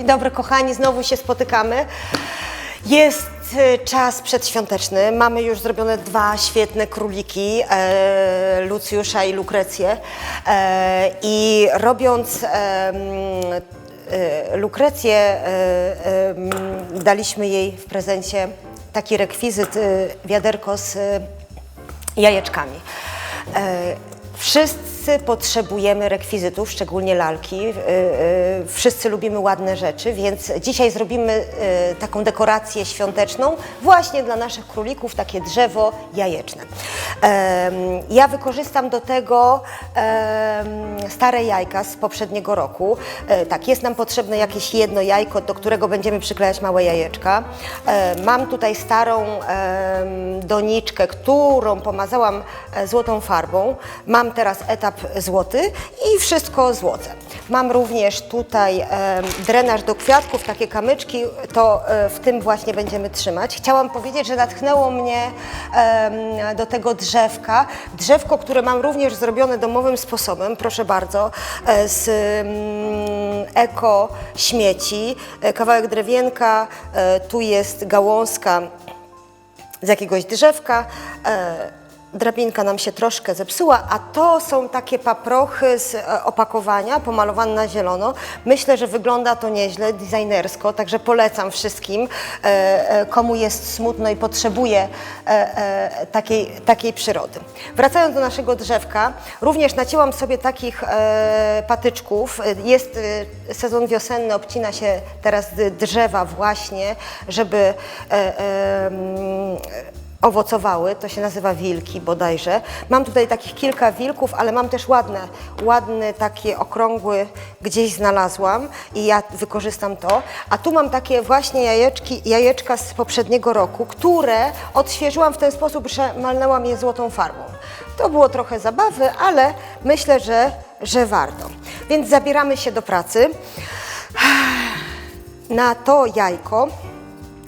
Dzień dobry kochani, znowu się spotykamy. Jest e, czas przedświąteczny. Mamy już zrobione dwa świetne króliki, e, Lucjusza i Lukrecję. E, I robiąc e, e, Lukrecję, e, e, daliśmy jej w prezencie taki rekwizyt, e, wiaderko z e, jajeczkami. E, Wszyscy potrzebujemy rekwizytów, szczególnie lalki. E, e, Wszyscy lubimy ładne rzeczy, więc dzisiaj zrobimy e, taką dekorację świąteczną właśnie dla naszych królików, takie drzewo jajeczne. Ja wykorzystam do tego stare jajka z poprzedniego roku. E, Tak, jest nam potrzebne jakieś jedno jajko, do którego będziemy przyklejać małe jajeczka. E, Mam tutaj starą doniczkę, którą pomazałam e, złotą farbą. Mam teraz etap złoty i wszystko złote. Mam również tutaj drenaż do kwiatków, takie kamyczki, to w tym właśnie będziemy trzymać. Chciałam powiedzieć, że natchnęło mnie do tego drzewka. Drzewko, które mam również zrobione domowym sposobem, proszę bardzo, e, z mm, eko śmieci. E, Kawałek drewienka, e, tu jest gałązka z jakiegoś drzewka. Drabinka nam się troszkę zepsuła, a to są takie paprochy z e, opakowania, pomalowane na zielono. Myślę, że wygląda to nieźle, designersko, także polecam wszystkim, e, e, komu jest smutno i potrzebuje takiej, takiej przyrody. Wracając do naszego drzewka, również nacięłam sobie takich patyczków. Jest sezon wiosenny, obcina się teraz drzewa właśnie, żeby mm, owocowały, to się nazywa wilki bodajże. Mam tutaj takich kilka wilków, ale mam też ładne, ładny takie okrągły gdzieś znalazłam i ja wykorzystam to. A tu mam takie właśnie jajeczki, jajeczka z poprzedniego roku, które odświeżyłam w ten sposób, że malnęłam je złotą farbą. To było trochę zabawy, ale myślę, że, że warto. Więc zabieramy się do pracy. Na to jajko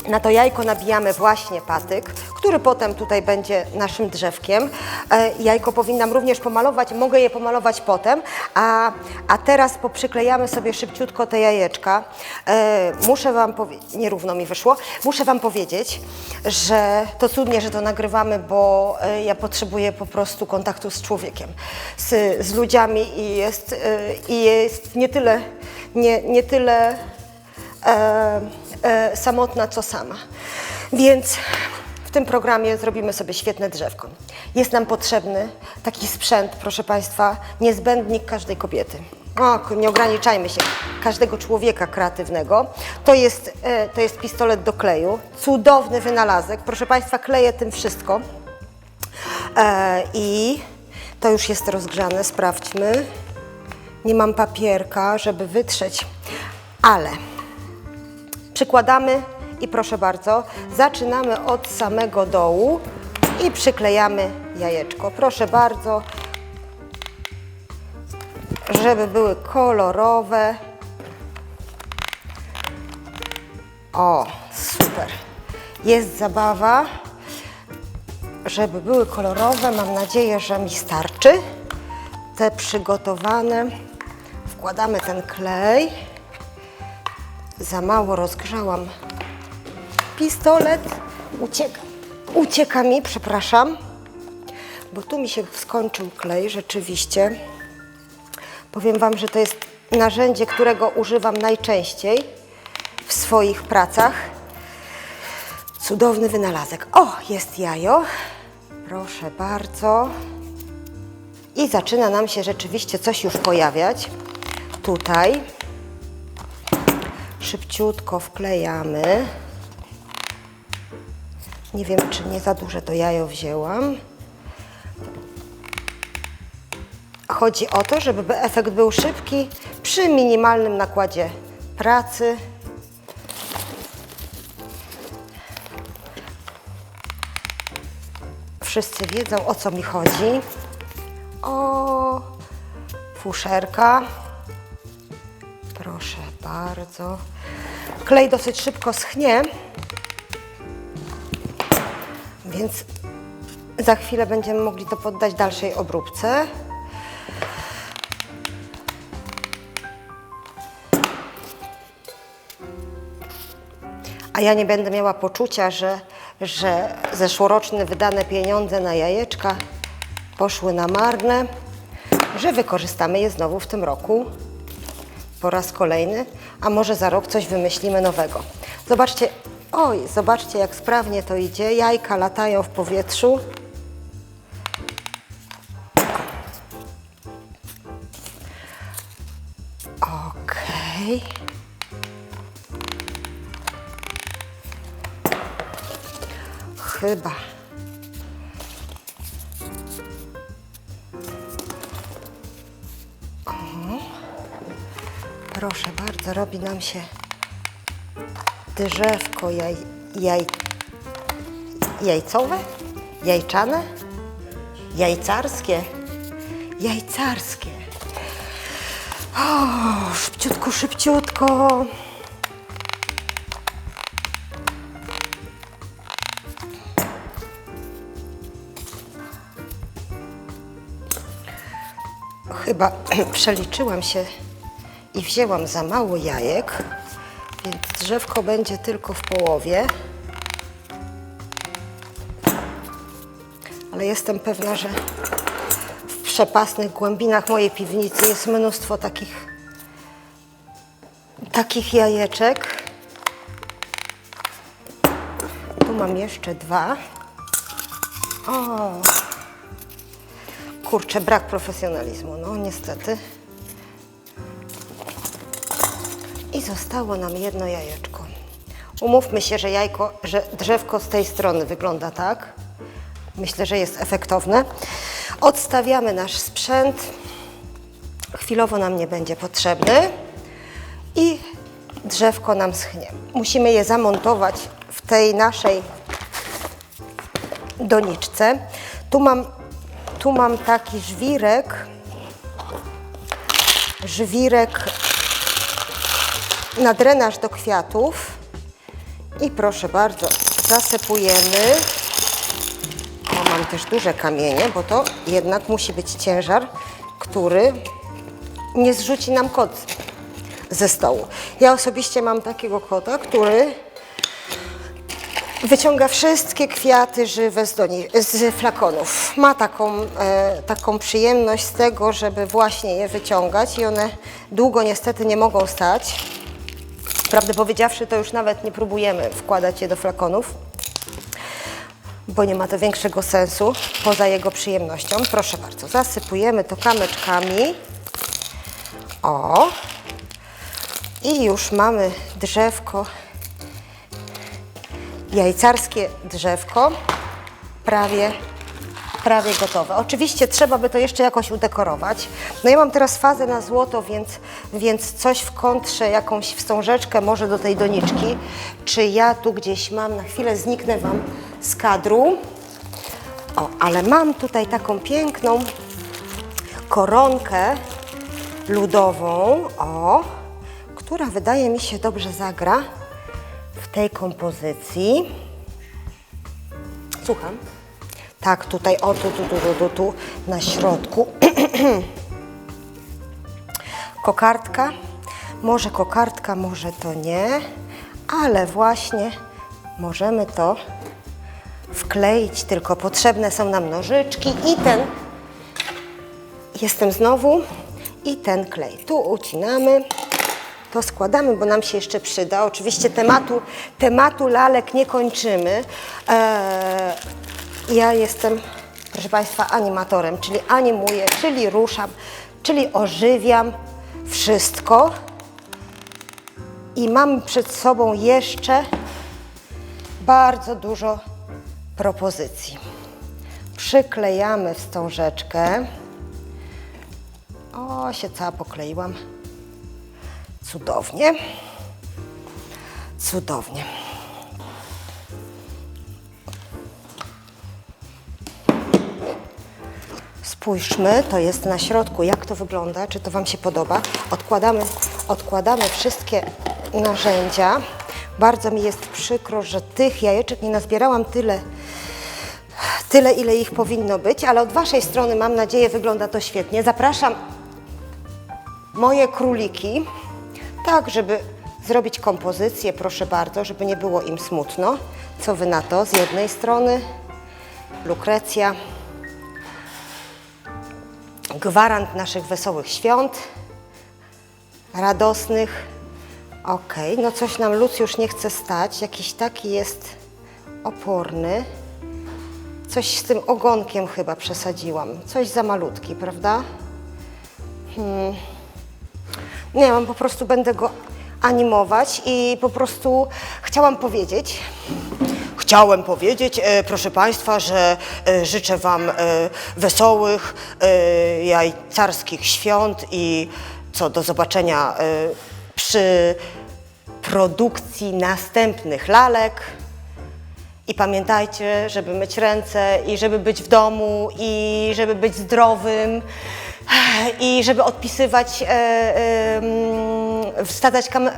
na to jajko nabijamy właśnie patyk, który potem tutaj będzie naszym drzewkiem. E, Jajko powinnam również pomalować, mogę je pomalować potem, a, a teraz poprzyklejamy sobie szybciutko te jajeczka. E, Muszę Wam powiedzieć, nierówno mi wyszło, muszę Wam powiedzieć, że to cudnie, że to nagrywamy, bo e, ja potrzebuję po prostu kontaktu z człowiekiem, z, z ludziami i jest, i jest nie tyle, nie, nie tyle e, e, samotna, co sama. Więc tym programie zrobimy sobie świetne drzewko. Jest nam potrzebny taki sprzęt, proszę Państwa, niezbędnik każdej kobiety. O, nie ograniczajmy się, każdego człowieka kreatywnego. To jest, e, to jest pistolet do kleju, cudowny wynalazek. Proszę Państwa, kleję tym wszystko. E, I to już jest rozgrzane, sprawdźmy. Nie mam papierka, żeby wytrzeć, ale przykładamy i proszę bardzo, zaczynamy od samego dołu i przyklejamy jajeczko. Proszę bardzo, żeby były kolorowe. O, super. Jest zabawa. Żeby były kolorowe, mam nadzieję, że mi starczy. Te przygotowane. Wkładamy ten klej. Za mało rozgrzałam pistolet. Ucieka, ucieka mi, przepraszam, bo tu mi się skończył klej, rzeczywiście. Powiem Wam, że to jest narzędzie, którego używam najczęściej w swoich pracach. Cudowny wynalazek. O, jest jajo. Proszę bardzo. I zaczyna nam się rzeczywiście coś już pojawiać. Tutaj szybciutko wklejamy. Nie wiem, czy nie za duże to jajo wzięłam. Chodzi o to, żeby efekt był szybki przy minimalnym nakładzie pracy. Wszyscy wiedzą, o co mi chodzi. O fuszerka. Proszę bardzo. Klej dosyć szybko schnie, więc za chwilę będziemy mogli to poddać dalszej obróbce. a ja nie będę miała poczucia, że, że zeszłoroczne wydane pieniądze na jajeczka poszły na marne, że wykorzystamy je znowu w tym roku po raz kolejny, a może za rok coś wymyślimy nowego. Zobaczcie, oj, zobaczcie jak sprawnie to idzie. Jajka latają w powietrzu. Okej. Chyba. Proszę bardzo, robi nam się drzewko jaj, jaj, jajcowe, jajczane, jajcarskie, jajcarskie. O, szybciutko, szybciutko. Chyba przeliczyłam się i wzięłam za mało jajek, więc drzewko będzie tylko w połowie. Ale jestem pewna, że w przepasnych głębinach mojej piwnicy jest mnóstwo takich, takich jajeczek. Tu mam jeszcze dwa. O, kurczę, brak profesjonalizmu, no niestety. Zostało nam jedno jajeczko. Umówmy się, że jajko, że drzewko z tej strony wygląda tak. Myślę, że jest efektowne. Odstawiamy nasz sprzęt. Chwilowo nam nie będzie potrzebny. I drzewko nam schnie. Musimy je zamontować w tej naszej doniczce. Tu mam, tu mam taki żwirek. Żwirek na drenaż do kwiatów i proszę bardzo, zasypujemy. Mam też duże kamienie, bo to jednak musi być ciężar, który nie zrzuci nam kot ze stołu. Ja osobiście mam takiego kota, który wyciąga wszystkie kwiaty żywe z, doni- z flakonów. Ma taką, e, taką przyjemność z tego, żeby właśnie je wyciągać i one długo niestety nie mogą stać. Prawdę powiedziawszy, to już nawet nie próbujemy wkładać je do flakonów, bo nie ma to większego sensu poza jego przyjemnością. Proszę bardzo, zasypujemy to kamyczkami. O! I już mamy drzewko, jajcarskie drzewko, prawie, prawie gotowe. Oczywiście trzeba by to jeszcze jakoś udekorować. No ja mam teraz fazę na złoto, więc, więc coś w kontrze, jakąś wstążeczkę może do tej doniczki. Czy ja tu gdzieś mam, na chwilę zniknę Wam z kadru. O, ale mam tutaj taką piękną koronkę ludową, o, która wydaje mi się dobrze zagra w tej kompozycji. Słucham. Tak, tutaj, o tu, tu, tu, tu, tu, tu na środku. kokardka. Może kokardka, może to nie, ale właśnie możemy to wkleić, tylko potrzebne są nam nożyczki i ten, jestem znowu, i ten klej. Tu ucinamy, to składamy, bo nam się jeszcze przyda. Oczywiście tematu, tematu lalek nie kończymy. Eee, ja jestem, proszę Państwa, animatorem, czyli animuję, czyli ruszam, czyli ożywiam wszystko. I mam przed sobą jeszcze bardzo dużo propozycji. Przyklejamy wstążeczkę. O, się cała pokleiłam. Cudownie. Cudownie. Spójrzmy, to jest na środku, jak to wygląda, czy to Wam się podoba. Odkładamy, odkładamy wszystkie narzędzia. Bardzo mi jest przykro, że tych jajeczek nie nazbierałam tyle, tyle, ile ich powinno być, ale od Waszej strony, mam nadzieję, wygląda to świetnie. Zapraszam moje króliki, tak żeby zrobić kompozycję, proszę bardzo, żeby nie było im smutno. Co wy na to? Z jednej strony lukrecja, gwarant naszych wesołych świąt, radosnych. Okej, no coś nam Lucjusz nie chce stać, jakiś taki jest oporny. Coś z tym ogonkiem chyba przesadziłam, coś za malutki, prawda? Hmm. Nie, mam po prostu będę go animować i po prostu chciałam powiedzieć, Chciałem powiedzieć, e, proszę Państwa, że e, życzę Wam e, wesołych, jajcarskich świąt i co do zobaczenia przy produkcji następnych lalek. I pamiętajcie, żeby myć ręce i żeby być w domu i żeby być zdrowym i żeby odpisywać, e, e, kam-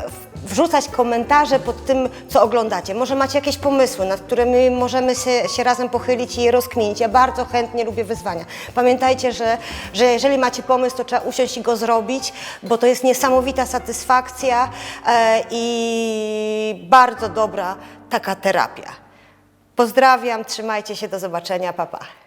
wrzucać komentarze pod tym, co oglądacie. Może macie jakieś pomysły, nad którymi możemy się, się razem pochylić i je rozkminić. Ja bardzo chętnie lubię wyzwania. Pamiętajcie, że, że jeżeli macie pomysł, to trzeba usiąść i go zrobić, bo to jest niesamowita satysfakcja e, i bardzo dobra taka terapia. Pozdrawiam, trzymajcie się, do zobaczenia, papa. Pa.